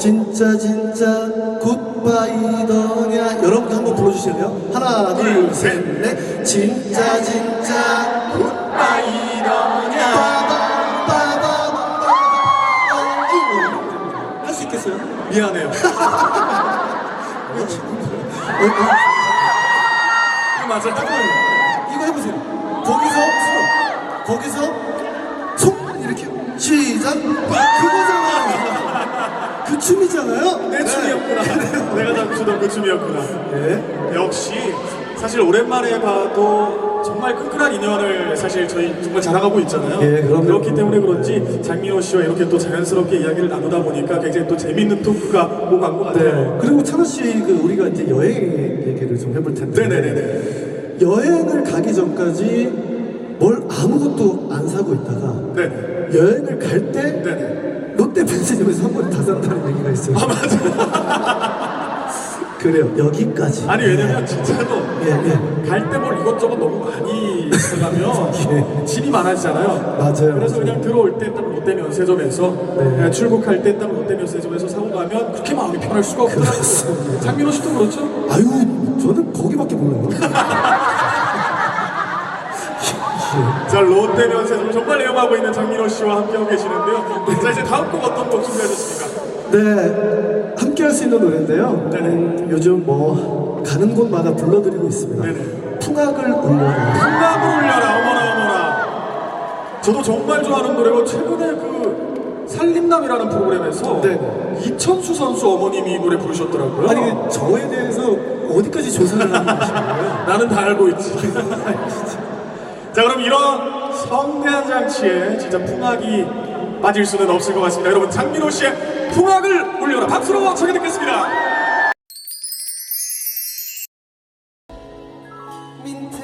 진짜 진짜 굿바이더냐 여러분 한번 불러주실래요? 하나 둘 셋 넷 진짜 진짜 굿바이더냐 할수 있겠어요? 미안해요 어, 어, 이거 맞아 이거 해보세요. 거기서. 거기서 손 이렇게 시작. 그 춤이잖아요. 내 춤이었구나 내가 잠 추던 그 춤이었구나 네. 역시 사실 오랜만에 봐도 정말 끈끈한 인연을 사실 저희 정말 자랑하고 있잖아요. 예, 그럼요. 그렇기 때문에 그런지 장민호 씨와 이렇게 또 자연스럽게 이야기를 나누다 보니까 굉장히 또 재밌는 토크가 오간 것 같아요. 네. 그리고 찬호 씨, 그 우리가 이제 여행 얘기를 좀 해볼 텐데. 네네네네. 여행을 가기 전까지 뭘 아무것도 안 사고 있다가 네. 여행을 갈 때. 편의점에서 한 번에 다 산다는 얘기가 있어요. 아 맞아. 그래요. 여기까지. 아니 왜냐면 진짜로 예, 예. 갈 때 뭘 이것저것 너무 많이 들어가면 짐이 많아지잖아요. 맞아요, 그래서. 그냥 들어올 때딱 롯데 면세점에서 네. 그냥 출국할 때딱 롯데 면세점에서 사고 가면 그렇게 마음이 편할 수가 없더라고요. 장민호 씨도 그렇죠? 아유, 저는 거기밖에 몰라요. 자 롯데 면세점 정말 애용하고 있는 장민호 씨와 함께하고 계시는데요. 자 이제 다음 곡 어떤 곡 준비하셨습니까? 네, 함께 할 수 있는 노래인데요. 음, 요즘 뭐 가는 곳마다 불러드리고 있습니다. 네네. 풍악을 울려라. 풍악을 울려라 어머나 어머나. 저도 정말 좋아하는 노래고 최근에 그 살림남이라는 프로그램에서 네. 이천수 선수 어머님이 이 노래 부르셨더라고요. 아니 그 저에 대해서 어디까지 조사를 계신 거예요? 나는 다 알고 있지. 자 그럼 이런 성대한 장치에 진짜 풍악이 빠질 수는 없을 것 같습니다. 여러분 장민호 씨의 풍악을 올려라 박수로 청해 듣겠습니다. 민트